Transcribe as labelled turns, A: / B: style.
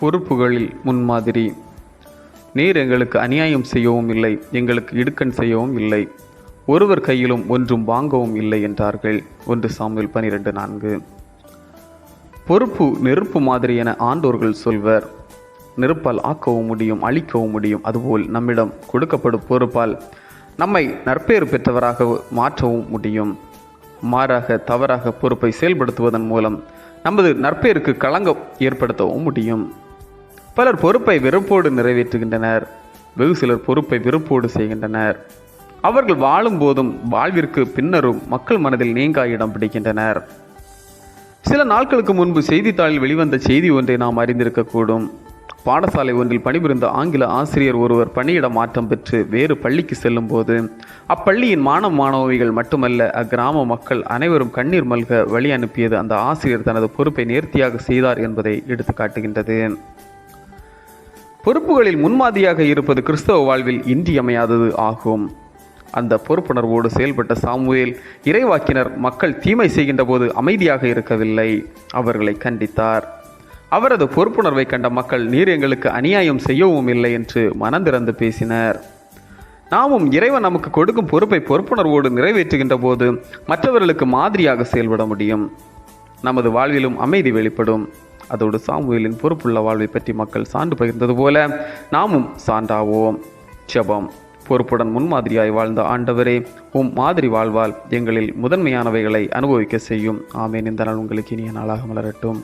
A: பொறுப்புகளில் முன்மாதிரி. நீர் எங்களுக்கு அநியாயம் செய்யவும் இல்லை எங்களுக்கு இடுக்கண் செய்யவும் இல்லை. ஒருவர் கையிலும் ஒன்றும் வாங்கவும் இல்லை என்றார்கள். ஒன்று சாமியில் பனிரெண்டு நான்கு. பொறுப்பு நெருப்பு மாதிரி என ஆண்டோர்கள் சொல்வர். நெருப்பால் ஆக்கவும் முடியும் அழிக்கவும் முடியும். அதுபோல் நம்மிடம் கொடுக்கப்படும் பொறுப்பால் நம்மை நற்பெயர் பெற்றவராக மாற்றவும் முடியும். மாறாக தவறாக பொறுப்பை செயல்படுத்துவதன் மூலம் நமது நற்பெயருக்கு களங்கம் ஏற்படுத்தவும் முடியும். பலர் பொறுப்பை வெறுப்போடு நிறைவேற்றுகின்றனர். வெகு சிலர் பொறுப்பை வெறுப்போடு செய்கின்றனர். அவர்கள் வாழும் போதும் வாழ்விற்கு பின்னரும் மக்கள் மனதில் நீங்கா இடம் பிடிக்கின்றனர். சில நாட்களுக்கு முன்பு செய்தித்தாளில் வெளிவந்த செய்தி ஒன்றை நாம் அறிந்திருக்கக்கூடும். பாடசாலை ஒன்றில் பணிபுரிந்த ஆங்கில ஆசிரியர் ஒருவர் பணியிட மாற்றம் பெற்று வேறு பள்ளிக்கு செல்லும்போது அப்பள்ளியின் மாணவ மாணவிகள் மட்டுமல்ல அக்கிராம மக்கள் அனைவரும் கண்ணீர் மல்க வழி அனுப்பியது அந்த ஆசிரியர் தனது பொறுப்பை நேர்த்தியாக செய்தார் என்பதை எடுத்து காட்டுகின்றது பொறுப்புகளில் முன்மாதிரியாக இருப்பது கிறிஸ்தவ வாழ்வில் இன்றியமையாதது ஆகும். அந்த பொறுப்புணர்வோடு செயல்பட்ட சாமுவேல் இறைவாக்கினர் மக்கள் தீமை செய்கின்ற போது அமைதியாக இருக்கவில்லை. அவர்களை கண்டித்தார். அவரது பொறுப்புணர்வை கண்ட மக்கள் நீர் எங்களுக்கு அநியாயம் செய்யவும் இல்லை என்று மனந்திறந்து பேசினர். நாமும் இறைவன் நமக்கு கொடுக்கும் பொறுப்பை பொறுப்புணர்வோடு நிறைவேற்றுகின்ற போது மற்றவர்களுக்கு மாதிரியாக செயல்பட முடியும். நமது வாழ்விலும் அமைதி வெளிப்படும். அதோடு சாமுவேலின் பொறுப்புள்ள வாழ்வை பற்றி மக்கள் சான்று பகிர்ந்தது போல நாமும் சான்றாவோம். ஜெபம் பொறுப்புடன் முன்மாதிரியாய் வாழ்ந்த ஆண்டவரே உம் மாதிரி வாழ்வால் எங்களில் முதன்மையானவைகளை அனுபவிக்க செய்யும். ஆமேன். இந்த நாள் உங்களுக்கு இனிய நாளாக மலரட்டும்.